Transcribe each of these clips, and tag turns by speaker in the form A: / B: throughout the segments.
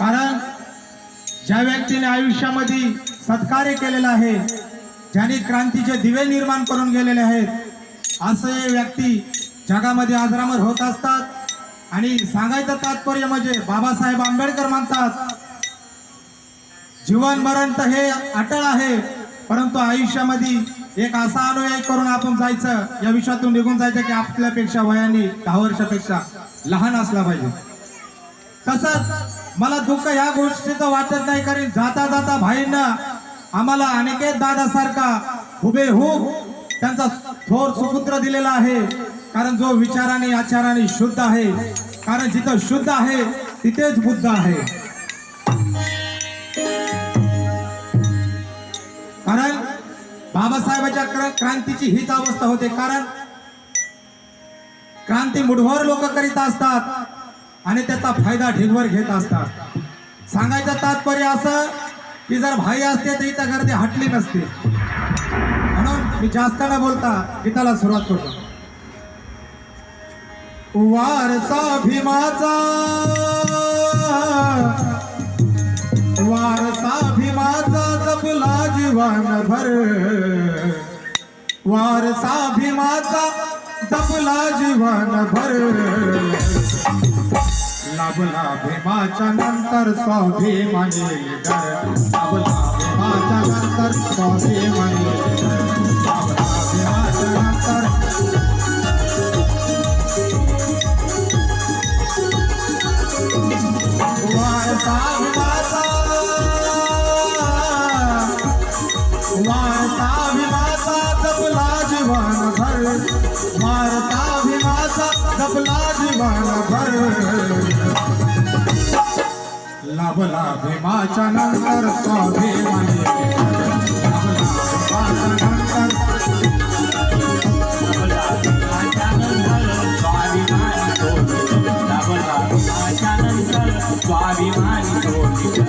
A: कारण ज्या व्यक्तीने आयुष्यामध्ये सत्कार्य केलेलं आहे ज्यांनी क्रांतीचे दिवे निर्माण करून गेलेले आहेत असे व्यक्ती जगामध्ये आजरामर होत असतात. आणि सांगायचं तात्पर्य म्हणजे बाबासाहेब आंबेडकर म्हणतात जीवन मरण तर हे अटळ आहे परंतु आयुष्यामध्ये एक असा अनुयायी करून आपण जायचं या विश्वातून निघून जायचं की आपल्यापेक्षा वयाने दहा वर्षापेक्षा लहान असला पाहिजे. तसंच मला दुःख या गोष्टीचं वाटत नाही कारण जाता जाता भाईंना आम्हाला अनेकेत दादासारखा हुबेहूब त्यांचा थोर सुपुत्र दिलेला आहे. कारण जो विचाराने आचाराने शुद्ध आहे कारण जिथं शुद्ध आहे तिथेच बुद्ध आहे. कारण बाबासाहेबांच्या क्रांतीची हीच अवस्था होते. कारण क्रांती मुठभर लोक करीत असतात. आणि त्याचा फायदा ढिगवर घेत असतात. सांगायचं तात्पर्य असं की जर भाई असते तर इथं गर्दी हटली नसते. म्हणून मी जास्त न बोलता गीताला सुरुवात करतो. वारसा भीमाचा वारसा भीमाचा जपला जीवन भर वारसा भीमाचा तपला जीवन भर. लाभला भीमाच्या नंतर स्वाभिमानी लाभला भीमाच्या नंतर स्वाभिमानी लाभला लाभला भीमाच्या नंतर स्वाभिमानी लाभला
B: स्वाभिमानी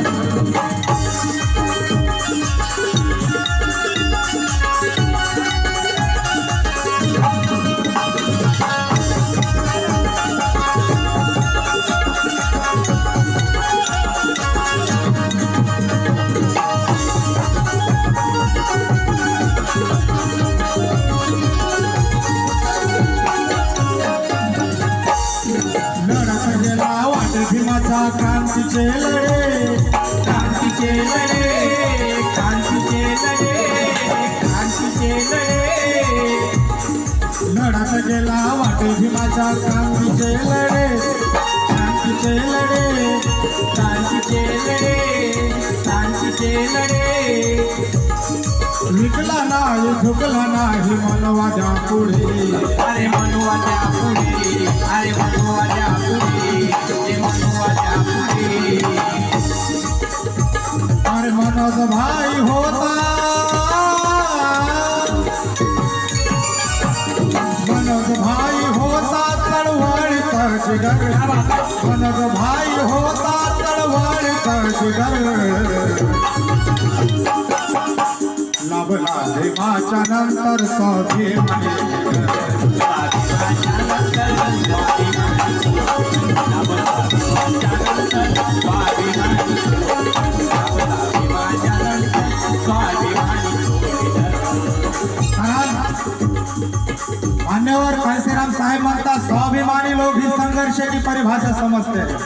A: लढत गेला वाट भीमाचा क्रांतीचे लढे
B: क्रांतीचे लढे क्रांतीचे लढे क्रांतीचे लढे
A: विकला नाही झुकला नाही मनवाच्या पुढे
B: अरे मनवाच्या पुढे अरे मनवाच्या पुढे ते पुढे
A: अरे मनोज भाई होता। मनोज भाई होता चळवळीचा जिगर मनोज भाई होता चळवळीचा जिगर लाभला भीमाच्या नंतर मान्यवर काळसेराम साहेब म्हणतात स्वाभिमानी लोग ही संघर्ष की परिभाषा समझते हैं।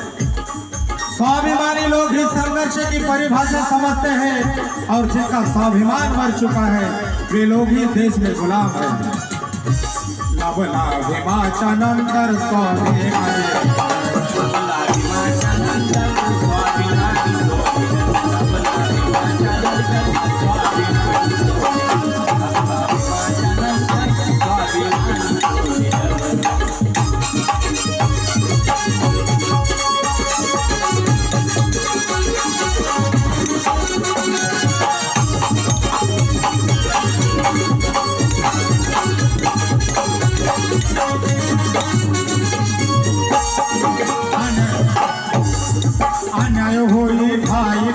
A: स्वाभिमानी लोग ही संघर्ष की परिभाषा समझते हैं और जिनका स्वाभिमान मर चुका है, वे लोग ही देश में गुलाम है। नंतर स्वाभिमानी।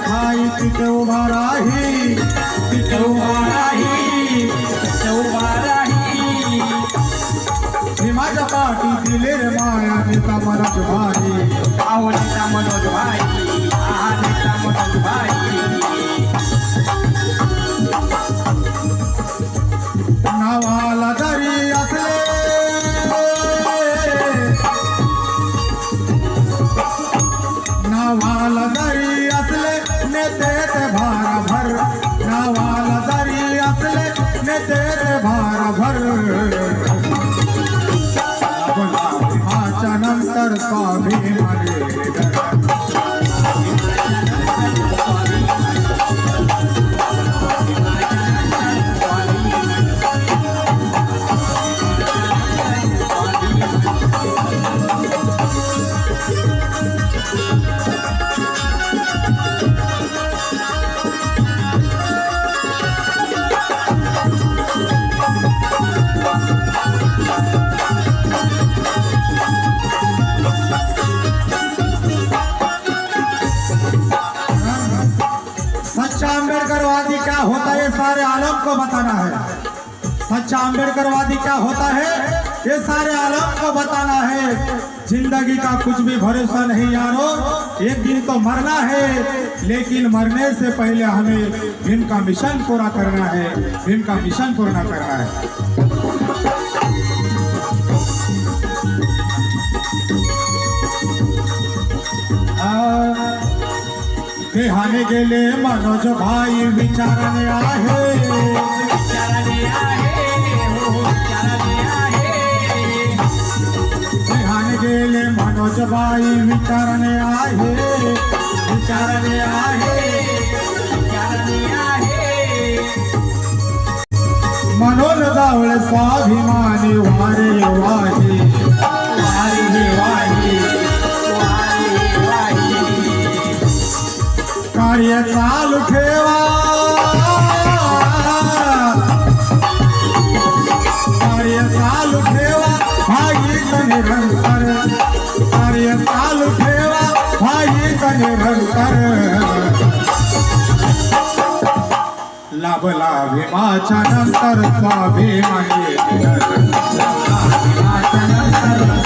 A: खाई तिथे उभा राही. तिथे उभा राही. तिथे उभा राही. हे माझ्या पाठी दिले रे माया नेता मनोज नंतर स्वाभिमानी को बताना है। सच्चा अम्बेडकरवादी क्या होता है? ये सारे आलम को बताना है। ज़िंदगी का कुछ भी भरोसा नहीं यारो, एक दिन तो मरना है। लेकिन मरने से पहले हमें इनका मिशन पूरा करना है। इनका मिशन पूरा करना है। देहाने गेले मनोज भाई विचाराने आहे.
B: आहे हो
A: गेले मनोज भाई विचाराने आहे. विचाराने आहे
B: विचाराने आहे.
A: मनोज जावळे स्वाभिमानी वारे वाही कार्य चालू ठेवा. कार्य चालू ठेवा. भाईच निरंतर. कार्य चालू ठेवा. भाईच निरंतर. लाभला भीमाच्या नंतर स्वाभिमानी भीमाच्या नंतर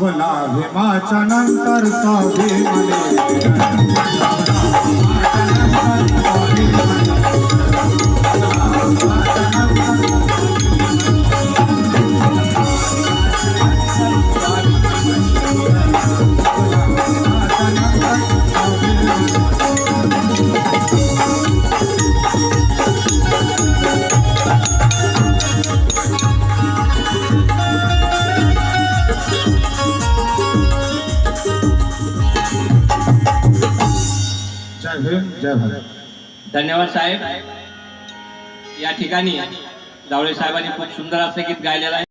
A: लाभला भीमाच्या नंतर स्वाभिमानी जय भारत
B: धन्यवाद साहेब. या ठिकाणी जावळे साहेबांनी खूप सुंदर असं गीत गायलेलं आहे.